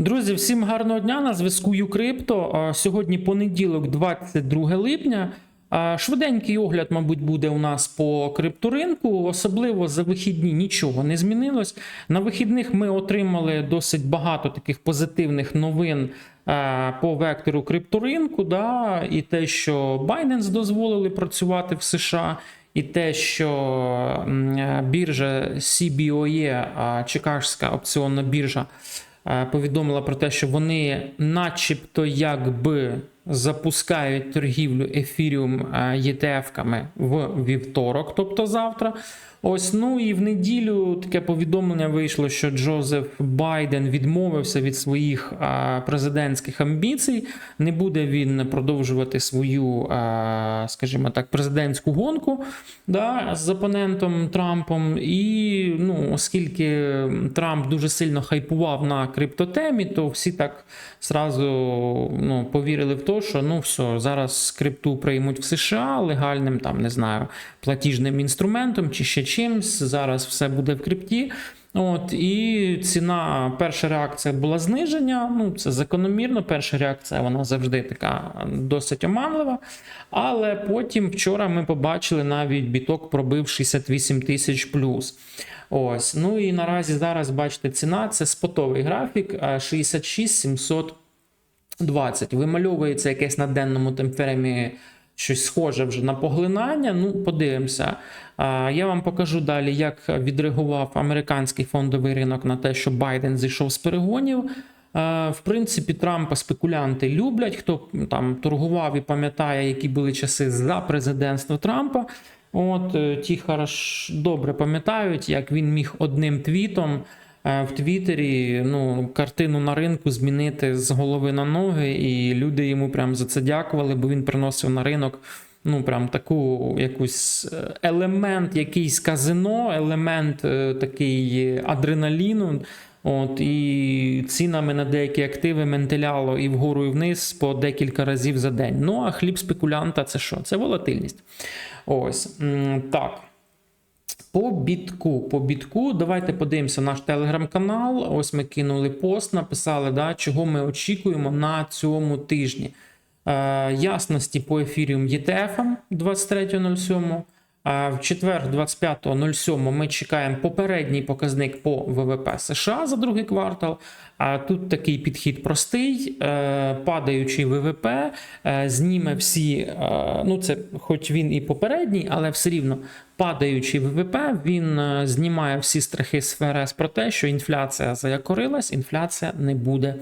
Друзі, всім гарного дня на зв'язку Юкрипто. Сьогодні понеділок, 22 липня. Швиденький огляд, мабуть, буде у нас по крипторинку. Особливо за вихідні нічого не змінилось. На вихідних ми отримали досить багато таких позитивних новин по вектору крипторинку. Да? І те, що Binance дозволили працювати в США. І те, що біржа CBOE, а, Чикагська опціонна біржа, повідомила про те, що вони, начебто, якби запускають торгівлю ефіріум ETF-ками в вівторок, тобто завтра. Ось ну і в неділю таке повідомлення вийшло, що Джозеф Байден відмовився від своїх президентських амбіцій. Не буде він продовжувати свою, скажімо так, президентську гонку да, з опонентом Трампом. І ну, оскільки Трамп дуже сильно хайпував на криптотемі, то всі так зразу ну, повірили в те, що ну все, зараз крипту приймуть в США легальним, там не знаю, платіжним інструментом чи ще чимсь. Зараз все буде в крипті. От і ціна, перша реакція була зниження. Ну це закономірно. Перша реакція вона завжди така досить оманлива. Але потім вчора ми побачили навіть біток пробив 68 тисяч плюс. Ось, ну і наразі зараз бачите, ціна це спотовий графік а, 66 720. Вимальовується якесь на денному темферемі щось схоже вже на поглинання. Ну, подивимося. Я вам покажу далі, як відреагував американський фондовий ринок на те, що Байден зійшов з перегонів. В принципі, Трампа спекулянти люблять. Хто там торгував і пам'ятає, які були часи за президентства Трампа. От е, ті хорош добре пам'ятають, як він міг одним твітом в Твіттері ну, картину на ринку змінити з голови на ноги, і люди йому прям за це дякували, бо він приносив на ринок. Ну, прям таку якусь е, елемент, якийсь казино, елемент е, такий адреналіну. От, і цінами на деякі активи ментиляло і вгору, і вниз по декілька разів за день. Ну а хліб спекулянта це що? Це волатильність. Ось так. По бітку, по бітку, давайте подивимося наш телеграм-канал. Ось ми кинули пост, написали, да, чого ми очікуємо на цьому тижні. Е, ясності по ефіріум ETF 23.07. В четвер, 25.07, ми чекаємо попередній показник по ВВП США за другий квартал. А тут такий підхід простий, е, падаючий ВВП, е, зніме всі, е, ну це хоч він і попередній, але все рівно падаючий ВВП, він знімає всі страхи з ФРС про те, що інфляція заякорилась, інфляція не буде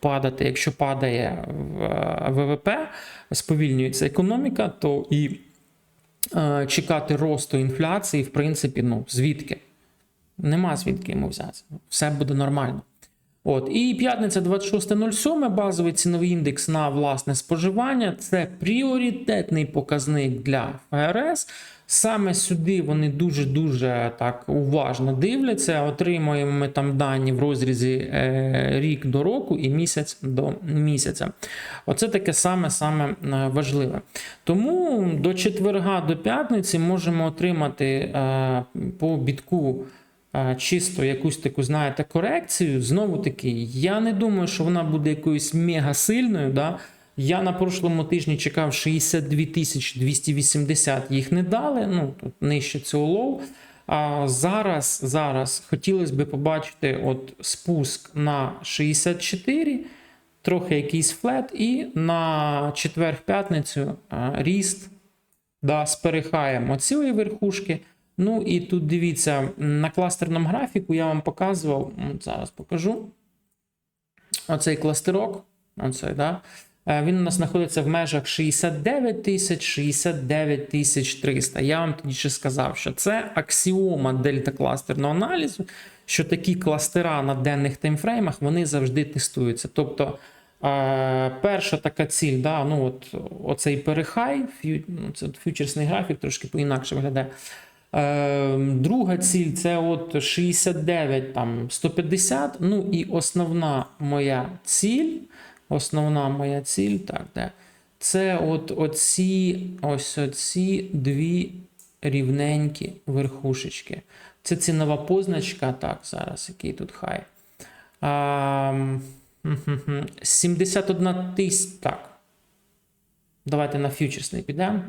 падати. Якщо падає ВВП, сповільнюється економіка, то і чекати росту інфляції, в принципі, ну звідки? Нема звідки йому взятися. Все буде нормально. От, і п'ятниця 26.07, базовий ціновий індекс на власне споживання. Це пріоритетний показник для ФРС. Саме сюди вони дуже-дуже так уважно дивляться. Отримуємо ми там дані в розрізі е, рік до року і місяць до місяця. Оце таке саме саме е, важливе. Тому до четверга, до п'ятниці можемо отримати е, по бітку. Чисто якусь таку, знаєте, корекцію. Знову таки, я не думаю, що вона буде якоюсь мега сильною. Да? Я на прошлому тижні чекав 62 280, їх не дали, ну тут нижче цього лоу. А зараз, зараз хотілося б побачити от спуск на 64, трохи якийсь флет, і на четвер-п'ятницю ріст да, з перехаєм верхушки. Ну і тут дивіться, на кластерному графіку я вам показував, зараз покажу. Оцей кластерок, оцей, да, він у нас знаходиться в межах 69 тисяч, 69 тисяч 300. Я вам тоді ще сказав, що це аксіома дельта-кластерного аналізу, що такі кластера на денних таймфреймах вони завжди тестуються. Тобто, е, перша така ціль, да, ну от, оцей перехай, ну, це фьючерсний графік трошки по-інакше виглядає. Е, Друга ціль це от 69, там 150. Ну і основна моя ціль. Основна моя ціль, так, де? Це от оці, ось оці дві рівненькі верхушечки. Це цінова позначка. Так, зараз який тут хай. А, 71 тисяч. Так. Давайте на фьючерсний підемо.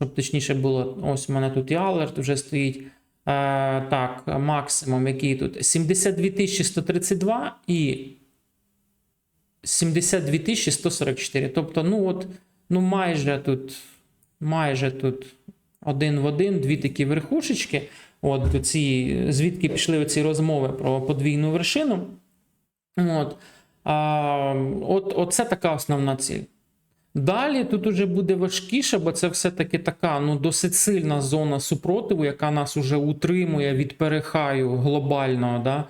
Щоб точніше було. Ось у мене тут і алерт вже стоїть. Е, так, максимум, який тут? 72 132 і 72 144. Тобто, ну от, ну майже тут, майже тут один в один, дві такі верхушечки. От ці, звідки пішли ці розмови про подвійну вершину. От, а, от, оце така основна ціль. Далі тут уже буде важкіше, бо це все-таки така ну, досить сильна зона супротиву, яка нас уже утримує від перехаю глобального. Да?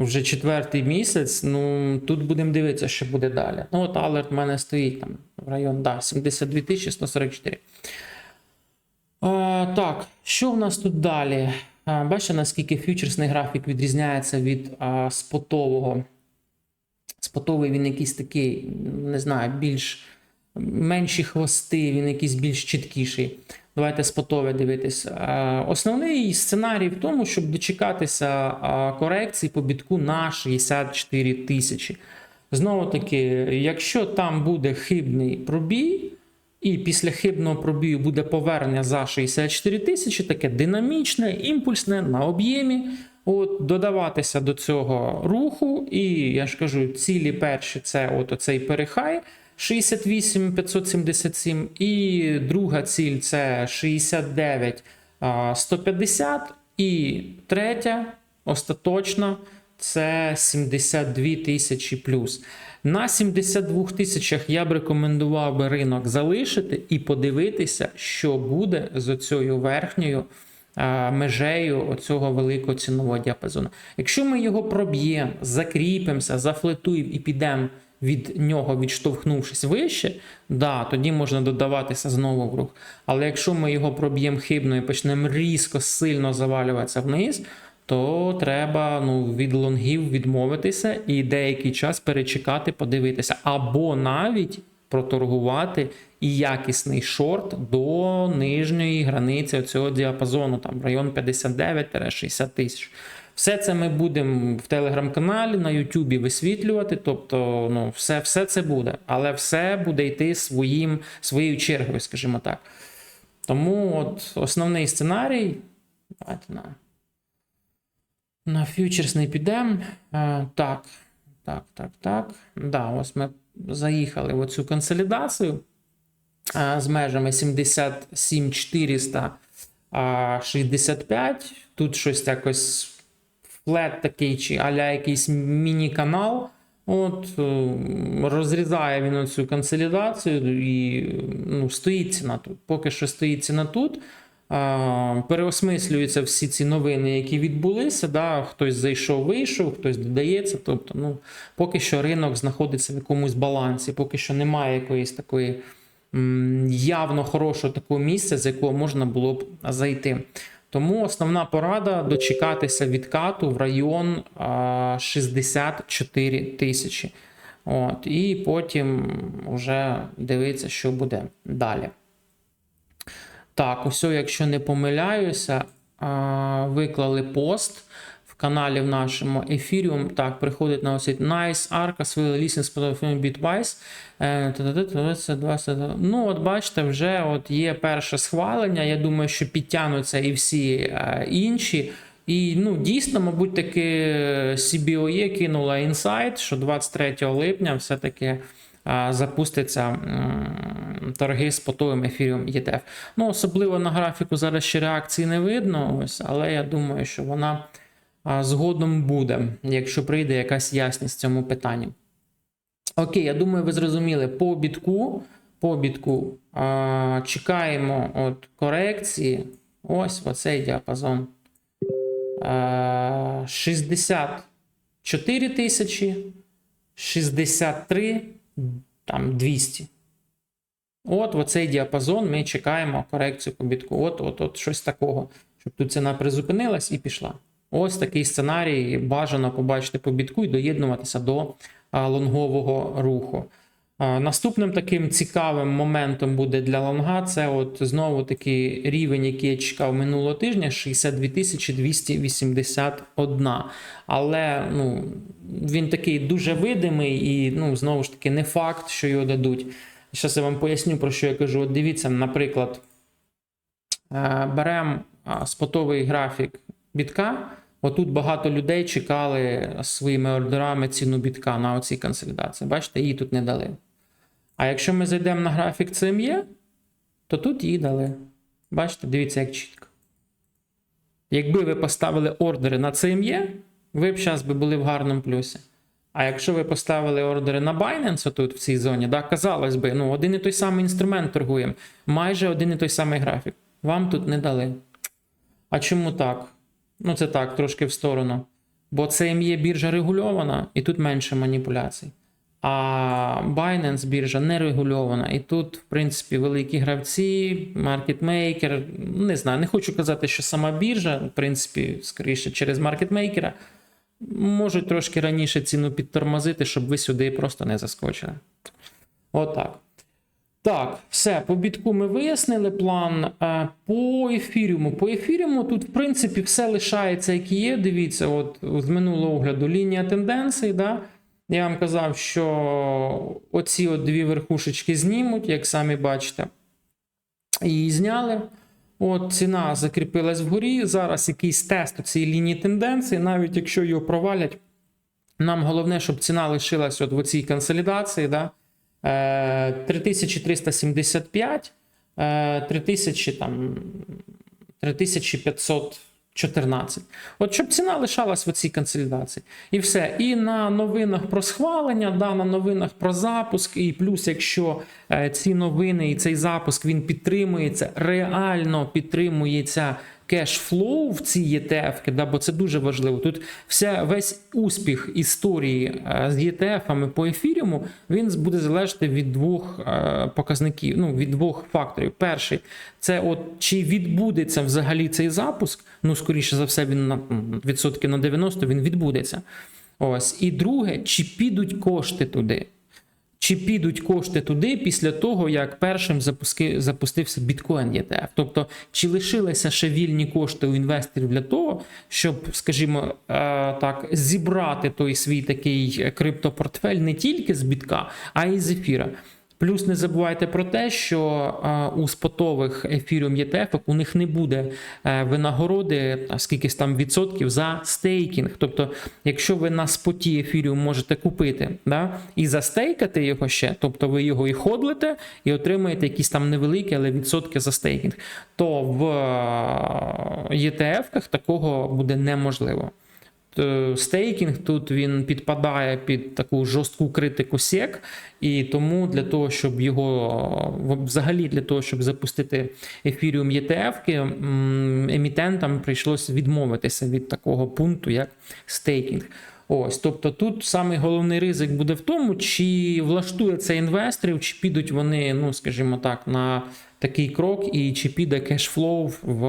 Вже четвертий місяць. Ну тут будемо дивитися, що буде далі. Ну, от алерт в мене стоїть там в район да, 72 144. А, так, що в нас тут далі? А, бачите, наскільки фьючерсний графік відрізняється від а, спотового. Спотовий він якийсь такий, не знаю, більш менші хвости, він якийсь більш чіткіший. Давайте спотове дивитись. Е, Основний сценарій в тому, щоб дочекатися корекції по бітку на 64 тисячі. Знову таки, якщо там буде хибний пробій, і після хибного пробію буде повернення за 64 тисячі, таке динамічне, імпульсне на об'ємі. От, додаватися до цього руху, і я ж кажу, цілі перші це от оцей перехай 68 577, і друга ціль це 69 150, і третя, остаточна, це 72 тисячі плюс. На 72 тисячах я б рекомендував би ринок залишити і подивитися, що буде з цією верхньою межею оцього великого цінового діапазону. Якщо ми його проб'ємо, закріпимося, зафлетуємо і підемо від нього, відштовхнувшись вище, да, тоді можна додаватися знову в рух. Але якщо ми його проб'ємо хибно і почнемо різко сильно завалюватися вниз, то треба ну, від лонгів відмовитися і деякий час перечекати, подивитися, або навіть проторгувати і якісний шорт до нижньої границі цього діапазону, там район 59-60 тисяч. Все це ми будемо в телеграм-каналі, на Ютубі висвітлювати. Тобто, ну, все все це буде, але все буде йти своїм, своєю чергою, скажімо так. Тому от основний сценарій. Давайте на, на фьючерсний підемо. Е, так, так, так, так. Да, ось ми заїхали в оцю консолідацію е, з межами 77 400 а 65. Тут щось якось флет такий, чи аля якийсь міні-канал. От, е, розрізає він цю консолідацію і ну, стоїть ціна тут. Поки що стоїть ціна тут. Переосмислюються всі ці новини, які відбулися. Да? Хтось зайшов, вийшов, хтось додається. Тобто, ну, поки що ринок знаходиться в якомусь балансі, поки що немає якоїсь такої явно хорошого такого місця, з якого можна було б зайти. Тому основна порада дочекатися відкату в район 64 тисячі. От, І потім вже дивитися, що буде далі. Так, ось, якщо не помиляюся, виклали пост каналі в нашому Ethereum. Так, приходить на цей Nice, Arcas, will listen Spotify Bitwise. Е, та-та-та, це 20. Ну, от бачите, вже от є перше схвалення. Я думаю, що підтягнуться і всі е, інші. І ну, дійсно, мабуть, таки CBOE кинула інсайт, що 23 липня все-таки е, запуститься торги з потовим ефіром ETF. Ну, особливо на графіку зараз ще реакції не видно, ось, але я думаю, що вона згодом буде, якщо прийде якась ясність в цьому питанні. Окей, я думаю, ви зрозуміли по бітку. По бітку а, чекаємо от корекції. Ось оцей діапазон. А, 64 тисячі, 63, там 200. От оцей діапазон ми чекаємо корекцію по бітку. От, от, от щось такого, щоб тут ціна призупинилась і пішла. Ось такий сценарій бажано побачити по бітку і доєднуватися до лонгового руху. Е, Наступним таким цікавим моментом буде для лонга це от знову такий рівень, який я чекав минулого тижня 62 281. Але ну, він такий дуже видимий і ну, знову ж таки не факт, що його дадуть. Зараз я вам поясню, про що я кажу. От дивіться, наприклад, беремо спотовий графік бітка. Отут багато людей чекали своїми ордерами ціну бітка на оцій консолідації. Бачите, її тут не дали. А якщо ми зайдемо на графік CME, то тут її дали. Бачите, дивіться, як чітко. Якби ви поставили ордери на CME, ви б зараз були в гарному плюсі. А якщо ви поставили ордери на Binance тут в цій зоні, да, казалось би, ну, один і той самий інструмент торгуємо, майже один і той самий графік. Вам тут не дали. А чому так? Ну, це так, трошки в сторону. Бо це CME біржа регульована, і тут менше маніпуляцій. А Binance біржа не регульована. І тут, в принципі, великі гравці, маркетмейкер. Не знаю, не хочу казати, що сама біржа, в принципі, скоріше через маркетмейкера, можуть трошки раніше ціну підтормозити, щоб ви сюди просто не заскочили. Отак. Так, все, по бітку ми вияснили план. Е, По ефіріуму. По ефіріуму тут, в принципі, все лишається, як є. Дивіться, от з минулого огляду лінія тенденцій. Да? Я вам казав, що оці от дві верхушечки знімуть, як самі бачите. Її зняли. От ціна закріпилась вгорі. Зараз якийсь тест у цій лінії тенденції, навіть якщо його провалять, нам головне, щоб ціна лишилась от в цій консолідації. Да? 3375, 3000 там 3514. От щоб ціна лишалась в цій консолідації. І все. І на новинах про схвалення, да, на новинах про запуск, і плюс, якщо е, ці новини і цей запуск він підтримується, реально підтримується кешфлоу в цій ETF, да, бо це дуже важливо. Тут вся весь успіх історії е, з ETF по ефіріуму він буде залежати від двох е, показників, ну від двох факторів. Перший це от чи відбудеться взагалі цей запуск. Ну, скоріше за все, він на відсотки на 90 він відбудеться. Ось і друге, чи підуть кошти туди. Чи підуть кошти туди після того, як першим запуски, запустився біткоін ETF? Тобто, чи лишилися ще вільні кошти у інвесторів для того, щоб, скажімо, е, так, зібрати той свій такий криптопортфель не тільки з бітка, а й з ефіра? Плюс не забувайте про те, що а, у спотових ефіріум ETF у них не буде а, винагороди скільки там відсотків за стейкінг. Тобто, якщо ви на споті ефіріум можете купити да, і застейкати його ще, тобто ви його і ходлите, і отримаєте якісь там невеликі, але відсотки за стейкінг, то в ETF-ках такого буде неможливо. Стейкінг тут він підпадає під таку жорстку критику сек, і тому для того, щоб його взагалі для того, щоб запустити ефіріум ETF, емітентам прийшлося відмовитися від такого пункту, як стейкінг. Ось, тобто тут самий головний ризик буде в тому, чи влаштує це інвесторів, чи підуть вони, ну скажімо так, на такий крок, і чи піде кешфлоу в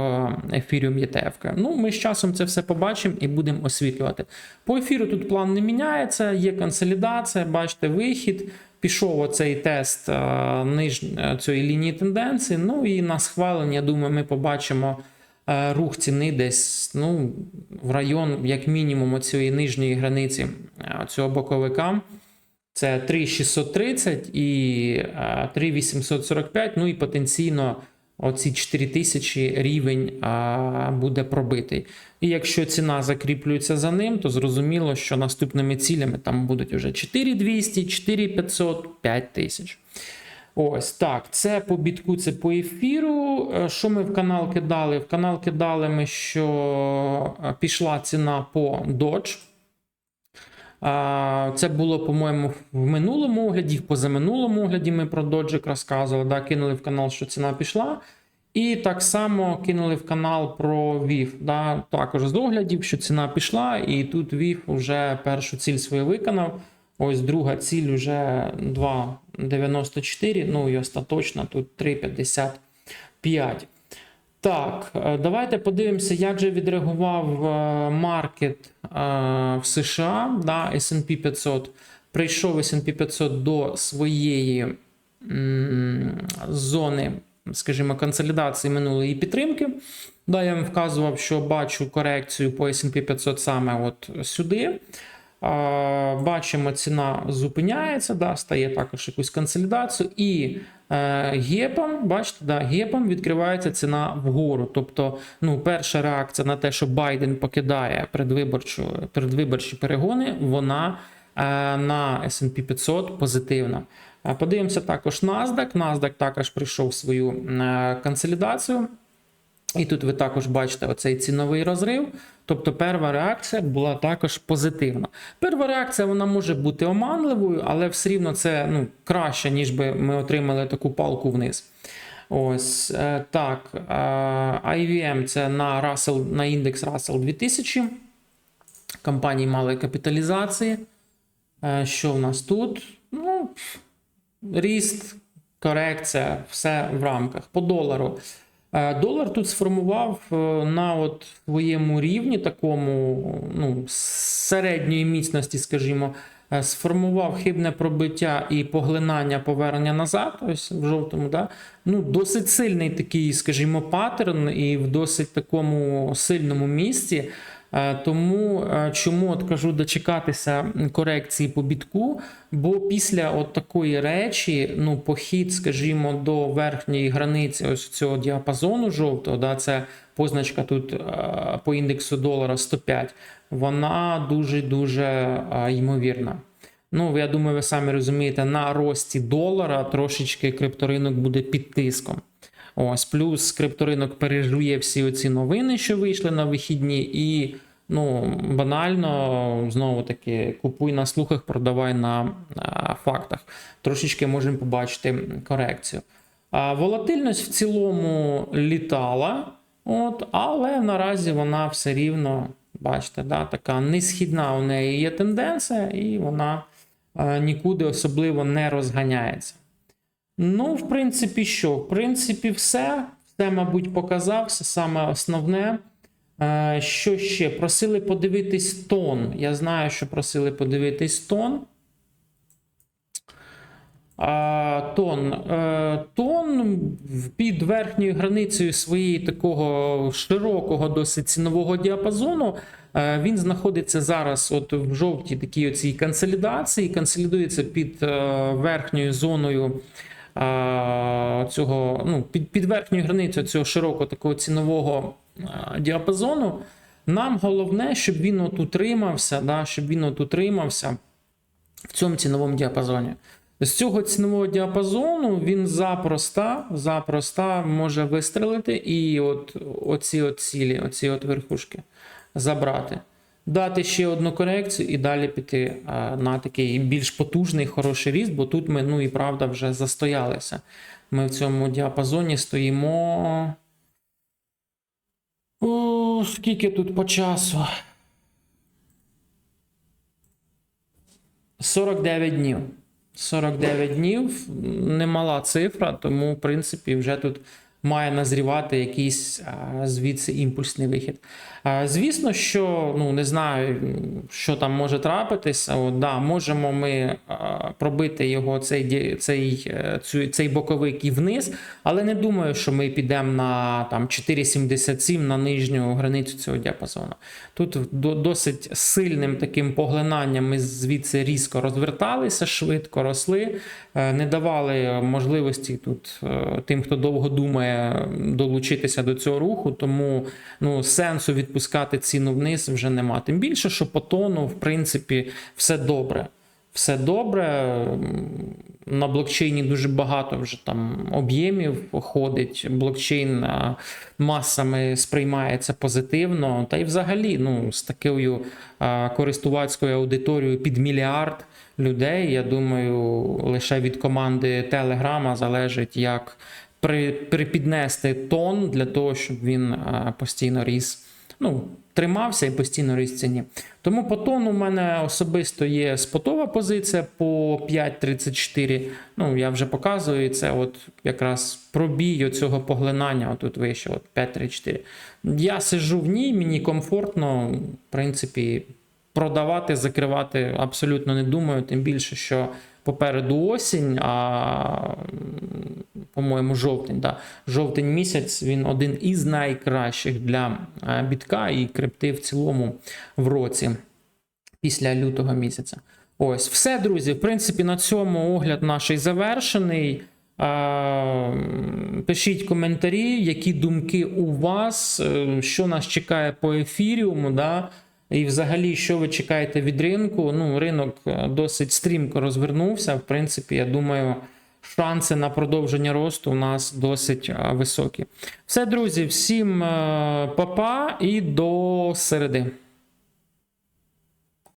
Ethereum ETF. Ну, ми з часом це все побачимо і будемо освітлювати. По ефіру тут план не міняється, є консолідація, бачите, вихід. Пішов оцей тест а, ниж... цієї лінії тенденції. Ну і на схвалення, думаю, ми побачимо рух ціни десь ну, в район, як мінімум, цієї нижньої границі цього боковика. Це 3630 і 3845, ну і потенційно оці 4000 рівень буде пробитий. І якщо ціна закріплюється за ним, то зрозуміло, що наступними цілями там будуть вже 4200, 4500, 5000. Ось так, це по бітку, це по ефіру. Е, що ми в канал кидали? В канал кидали ми, що пішла ціна по Dodge. Це було, по-моєму, в минулому огляді, в позаминулому огляді ми про доджик розказували. Да, Кинули в канал, що ціна пішла. І так само кинули в канал про VIF. Да, Також з оглядів, що ціна пішла, і тут VIF вже першу ціль свою виконав. Ось друга ціль вже 2,94. Ну і остаточна тут 3,55. Так, е, давайте подивимося, як же відреагував е, маркет е, в США да, SP 500. прийшов S&P 500 до своєї зони, скажімо, консолідації минулої підтримки. Да, я вам вказував, що бачу корекцію по S&P 500 саме от сюди. Бачимо, ціна зупиняється, да, стає також якусь консолідацію, і е, гепом, бачите, да, гепом відкривається ціна вгору. Тобто, ну, перша реакція на те, що Байден покидає передвиборчу, передвиборчі перегони, вона е, на S&P 500 позитивна. Е, Подивимося також NASDAQ. NASDAQ також прийшов свою е, консолідацію. І тут ви також бачите оцей ціновий розрив. Тобто перша реакція була також позитивна. Перша реакція вона може бути оманливою, але все рівно це ну, краще, ніж би ми отримали таку палку вниз. Ось е, так. е, IVM це на Russell, на індекс Russell 2000. Компанії малої капіталізації. Е, Що в нас тут? Ну, ріст, корекція, все в рамках. По долару. Е, Долар тут сформував е, на от своєму рівні, такому ну, середньої міцності, скажімо, е, сформував хибне пробиття і поглинання повернення назад, ось в жовтому, да? ну, досить сильний такий, скажімо, паттерн, і в досить такому сильному місці. Е, Тому е, чому от кажу дочекатися корекції по бітку, бо після от такої речі, ну похід, скажімо, до верхньої границі ось цього діапазону жовтого, да, це позначка тут е, по індексу долара 105, вона дуже дуже ймовірна. Ну, я думаю, ви самі розумієте, на рості долара трошечки крипторинок буде під тиском. Ось, плюс крипторинок пережує всі оці новини, що вийшли на вихідні, і ну, банально, знову таки, купуй на слухах, продавай на а, фактах. Трошечки можемо побачити корекцію. А, волатильність в цілому літала, от, але наразі вона все рівно, бачите, да, така несхідна у неї є тенденція, і вона а, нікуди особливо не розганяється. Ну, в принципі, що? В принципі, все. Все, мабуть, показав, все саме основне. Е, Що ще? Просили подивитись тон. Я знаю, що просили подивитись тон. Тон. Е, Тон під верхньою границею своєї такого широкого досить цінового діапазону. е, Він знаходиться зараз от в жовтій такій оцій консолідації, консолідується під верхньою зоною цього, ну, під, під верхньою границею цього широкого такого цінового діапазону. Нам головне, щоб він от утримався, да, щоб він от утримався в цьому ціновому діапазоні. З цього цінового діапазону він запроста, запроста може вистрелити і от оці от цілі, оці от верхушки забрати. Дати ще одну корекцію і далі піти на такий більш потужний, хороший ріст, бо тут ми, ну і правда, вже застоялися. Ми в цьому діапазоні стоїмо. О, скільки тут по часу? 49 днів. 49 днів немала цифра, тому, в принципі, вже тут має назрівати якийсь звідси імпульсний вихід. А, звісно, що ну не знаю, що там може трапитися. От, да, можемо ми а, пробити його цей, цей, е, цей боковик і вниз, але не думаю, що ми підемо на там 4,77 на нижню границю цього діапазону. Тут до, досить сильним таким поглинанням ми звідси різко розверталися, швидко росли, е, не давали можливості тут е, тим, хто довго думає, долучитися до цього руху. Тому ну, сенсу відпускати ціну вниз вже нема. Тим більше, що по тону, в принципі, все добре. Все добре. На блокчейні дуже багато вже там об'ємів ходить. Блокчейн масами сприймається позитивно. Та й взагалі, ну, з такою користувацькою аудиторією під мільярд людей. Я думаю, лише від команди Телеграма залежить, як при, припіднести тон для того, щоб він постійно ріс. Ну, тримався і постійно ріс ціні. Тому по тону у мене особисто є спотова позиція по 5.34. Ну, я вже показую це. От якраз пробій цього поглинання. Отут вище, от 5.34. Я сижу в ній, мені комфортно, в принципі, продавати, закривати абсолютно не думаю. Тим більше, що попереду осінь, а по-моєму, жовтень. Да. Жовтень місяць він один із найкращих для е, бітка і крипти в цілому в році після лютого місяця. Ось, все, друзі. В принципі, на цьому огляд наш завершений. Пишіть коментарі, які думки у вас, е, що нас чекає по ефіріуму, да? І взагалі, що ви чекаєте від ринку. Ну, ринок е, досить стрімко розвернувся. В принципі, я думаю, шанси на продовження росту у нас досить е, високі. Все, друзі, всім папа па-па і до середи.